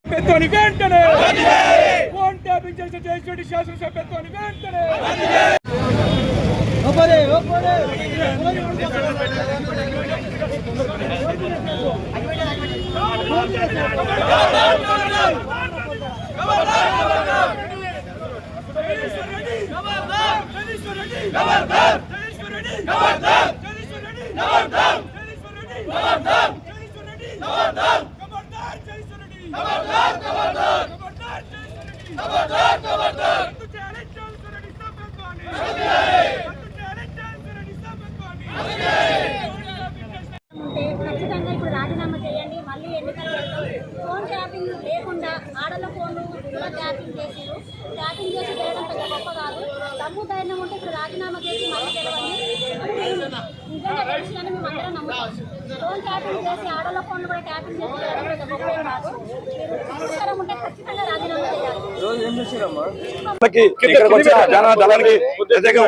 సభ్యత్వాన్ని వెంటనే! Phone tapping చేసిన జయశ్రెడ్డి శాసనసభ్యత్వాన్ని వెంటనే ఉంటే ఖచ్చితంగా ఎన్నికలు వెళ్తాం ఫోన్ ట్యాపింగ్ లేకుండా ఆడల ఫోన్లు కూడా ట్యాపింగ్ చేసిరు ట్యాపింగ్ చేసి చేయడం పెద్ద గొప్ప దమ్ము ధైర్యం ఉంటే ఇప్పుడు రాజీనామా చేసి మళ్ళీ గెలవండి నిజంగా గెలిచినని మేము అందరం నమ్ముతాం ఫోన్ ట్యాపింగ్ చేసి ఆడల ఫోన్లు కూడా ట్యాపింగ్ చేసి మీరు ఉంటే ఖచ్చితంగా రాజీనామా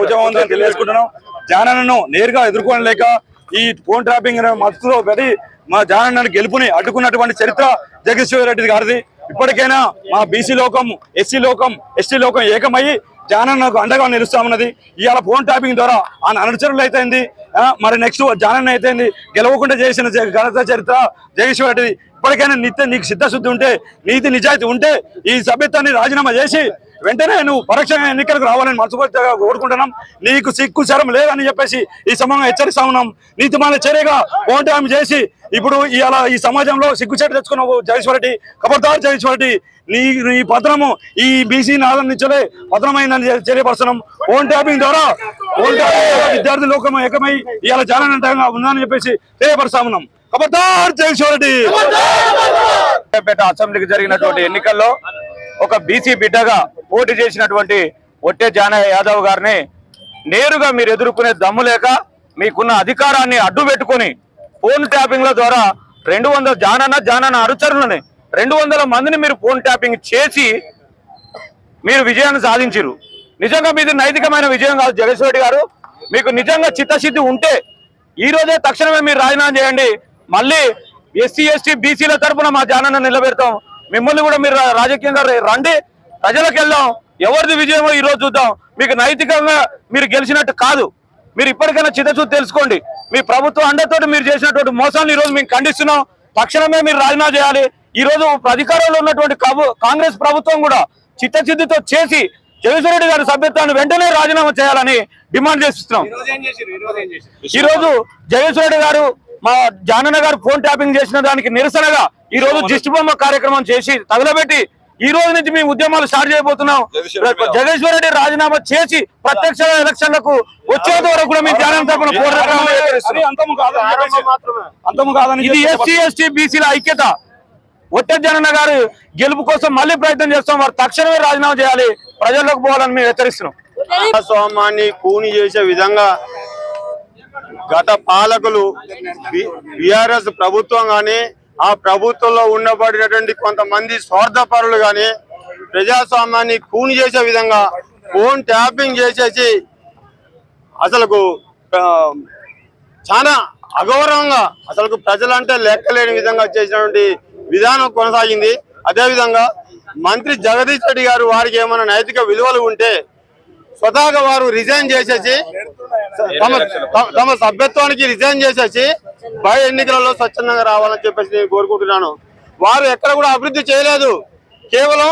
ఉద్యమం తెలియజేసుకుంటున్నాం. జానాలను నేరుగా ఎదుర్కోలేక ఈ ఫోన్ ట్రాపింగ్ అనే మత్తులో పెట్టి మా జానాన్ని గెలుపుని అడ్డుకున్నటువంటి చరిత్ర జగదీశ్వర రెడ్డి గారిది. ఇప్పటికైనా మా బీసీ లోకం ఎస్సీ లోకం ఎస్టీ లోకం ఏకమయ్యి జానన్నకు అండగా నిలుస్తామన్నది. ఇవాళ ఫోన్ ట్యాపింగ్ ద్వారా ఆయన అనుచరులు అయితేంది. మరి నెక్స్ట్ జానన్న అయితేంది. గెలవకుండా చేసిన ఘనత చరిత్ర జగదీశ్వర రెడ్డిది ఇప్పటికైనా నిత్య నీకు సిద్ధశుద్ధి ఉంటే నీతి నిజాయితీ ఉంటే ఈ సభ్యత్వాన్ని రాజీనామా చేసి వెంటనే నువ్వు పరోక్ష ఎన్నికలకు రావాలని మనస్ఫూర్తిగా కోరుకుంటున్నాం. నీకు సిక్కు శరం లేదని చెప్పేసి ఈ సమయంలో హెచ్చరిస్తా ఉన్నాం. నీతిమాల చర్యగా ఓటామి చేసి ఇప్పుడు ఇవాళ ఈ సమాజంలో సిగ్గుచేటు తెచ్చుకున్నావు జగేశ్వరరెడ్డి ఖబర్దార్ జగేశ్వరరెడ్డి నీ నీ పత్రము ఈ బీసీ నాదం నుంచే పత్రమైందని తెలియపరుస్తున్నాం. ఓన్ ట్యాపింగ్ ద్వారా ఓన్ ట్యాపింగ్ విద్యార్థి లోకం ఏకమై ఇవాళ జానంగా ఉందని చెప్పేసి తెలియపరుస్తా ఉన్నాం. ఖబర్దార్ జగేశ్వరరెడ్డి పేట అసెంబ్లీకి జరిగినటువంటి ఎన్నికల్లో ఒక బీసీ బిడ్డగా పోటీ చేసినటువంటి ఒట్టే జానయ్య యాదవ్ గారిని నేరుగా మీరు ఎదుర్కొనే దమ్ము లేక మీకున్న అధికారాన్ని అడ్డు పెట్టుకొని ఫోన్ ట్యాపింగ్ల ద్వారా రెండు వందల జానన్న జానన్న అనుచరులని రెండు వందల మందిని మీరు ఫోన్ ట్యాపింగ్ చేసి మీరు విజయాన్ని సాధించారు నిజంగా మీది నైతికమైన విజయం కాదు జగేశ్వర రెడ్డి గారు. మీకు నిజంగా చిత్తశుద్ధి ఉంటే ఈ రోజే తక్షణమే మీరు రాజీనామా చేయండి. మళ్ళీ ఎస్సీ ఎస్టీ బీసీల తరఫున మా జానన్న నిలబెడతాం. మిమ్మల్ని కూడా మీరు రాజకీయంగా రండి. ప్రజలకు వెళ్దాం ఎవరిది విజయమో ఈ రోజు చూద్దాం. మీకు నైతికంగా మీరు గెలిచినట్టు కాదు. మీరు ఇప్పటికైనా చిత్తశుద్ధి తెలుసుకోండి. మీ ప్రభుత్వం అండతోటి మీరు చేసినటువంటి మోసాలను ఈ రోజు మేము ఖండిస్తున్నాం. తక్షణమే మీరు రాజీనామా చేయాలి. ఈ రోజు అధికారంలో ఉన్నటువంటి కాంగ్రెస్ ప్రభుత్వం కూడా చిత్తశుద్ధితో చేసి జగదీశ్వర రెడ్డి గారి సభ్యత్వాన్ని వెంటనే రాజీనామా చేయాలని డిమాండ్ చేస్తున్నాం. ఈ రోజు జగదీశ్వర రెడ్డి గారు మా జానన్న గారు ఫోన్ ట్యాపింగ్ చేసిన దానికి నిరసనగా ఈ రోజు దిష్టి బొమ్మ కార్యక్రమం చేసి తగలబెట్టి ఈ రోజు నుంచి మేము ఉద్యమాలు స్టార్ట్ చేయబోతున్నాం. జగదీశ్వర రెడ్డి రాజీనామా చేసి ప్రత్యక్ష ఎలక్షన్లకు వచ్చేంత వరకు కూడా మేము జానన్న తరపున పోరాటం ఇది ఎస్సీ ఎస్టీ బీసీల ఐక్యత. ఒట్టే జనన్న గారు గెలుపు కోసం మళ్ళీ ప్రయత్నం చేస్తాం. వారు తక్షణమే రాజీనామా చేయాలి. ప్రజల్లోకి పోవాలని మేము హెచ్చరిస్తున్నాం. ప్రజాస్వామ్యాన్ని కూని చేసే విధంగా గత పాలకులు బిఆర్ఎస్ ప్రభుత్వం కానీ ఆ ప్రభుత్వంలో ఉండబడినటువంటి కొంతమంది స్వార్థపరులు కానీ ప్రజాస్వామ్యాన్ని కూని చేసే విధంగా ఫోన్ ట్యాపింగ్ చేసేసి అసలుకు చాలా అగౌరవంగా అసలు ప్రజలంటే లెక్కలేని విధంగా చేసినటువంటి విధానం కొనసాగింది. అదేవిధంగా మంత్రి జగదీష్ రెడ్డి గారు వారికి ఏమైనా నైతిక విలువలు ఉంటే స్వతహాగా వారు రిజైన్ చేసేసి తమ తమ- తమ సభ్యత్వానికి రిజైన్ చేసేసి బై ఎన్నికలలో స్వచ్ఛందంగా రావాలని చెప్పేసి నేను కోరుకుంటున్నాను. వారు ఎక్కడ కూడా అభివృద్ధి చేయలేదు. కేవలం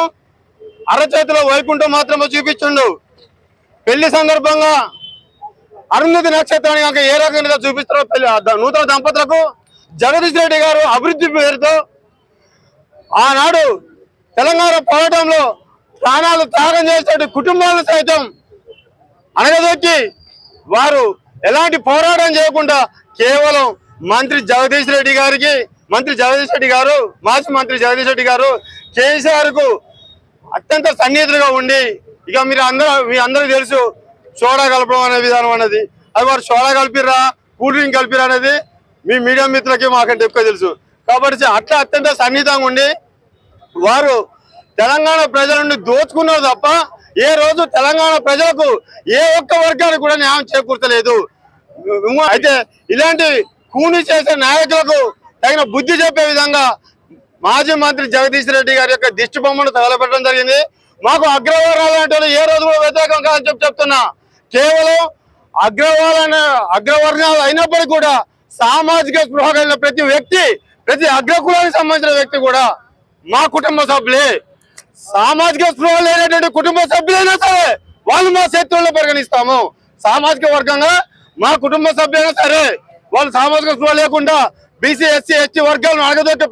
అరచేతిలో వైకుంఠం మాత్రమే చూపించుండు. పెళ్ళి సందర్భంగా అరుంధతి నక్షత్రాన్ని కనుక ఏ రకంగా చూపిస్తారో పెళ్ళి నూతన దంపతులకు జగదీష్ రెడ్డి గారు అభివృద్ధి పేరుతో ఆనాడు తెలంగాణ పోరాటంలో ప్రాణాలు త్యాగం చేసే కుటుంబాలను సైతం అనగదొక్కి వారు ఎలాంటి పోరాటం చేయకుండా కేవలం మంత్రి జగదీష్ రెడ్డి గారికి మంత్రి జగదీష్ రెడ్డి గారు మాజీ మంత్రి జగదీష్ రెడ్డి గారు కేసీఆర్కు అత్యంత సన్నిహితులుగా ఉండి ఇక మీరు అందరూ మీ అందరూ తెలుసు సోడా కలపడం అనే విధానం అనేది అది వారు సోడా కలిపిరా కూల్ డ్రింక్ కలిపిరా అనేది మీ మీడియా మిత్రులకి మాకంటే ఎక్కువ తెలుసు. కాబట్టి అట్లా అత్యంత సన్నిహితంగా ఉండి వారు తెలంగాణ ప్రజల నుండి దోచుకున్నారు తప్ప ఏ రోజు తెలంగాణ ప్రజలకు ఏ ఒక్క వర్గానికి కూడా న్యాయం చేకూర్చలేదు. అయితే ఇలాంటి కూని చేసే నాయకులకు తగిన బుద్ధి చెప్పే విధంగా మాజీ మంత్రి జగదీష్ రెడ్డి గారి యొక్క దిష్టి బొమ్మను తగలబెట్టడం జరిగింది. మాకు అగ్రవర్ణాలు అంటే ఏ రోజు కూడా వ్యతిరేకం కాదని చెప్పి చెప్తున్నా. కేవలం అగ్రవాళ్ళ అగ్రవర్ణాలు అయినప్పటికీ కూడా సామాజిక స్పృహ కలిగిన ప్రతి వ్యక్తి ప్రతి అగ్రకులానికి సంబంధించిన వ్యక్తి కూడా మా కుటుంబ సభ్యులే. సామాజిక స్పృహ లేనటువంటి కుటుంబ సభ్యులైనా సరే వాళ్ళు మా శత్రువుల్లో పరిగణిస్తాము. సామాజిక వర్గంగా మా కుటుంబ సభ్యులైనా సరే వాళ్ళు సామాజిక స్పృహ లేకుండా బీసీ ఎస్సీ ఎస్టీ వర్గాలను అడగదొట్టే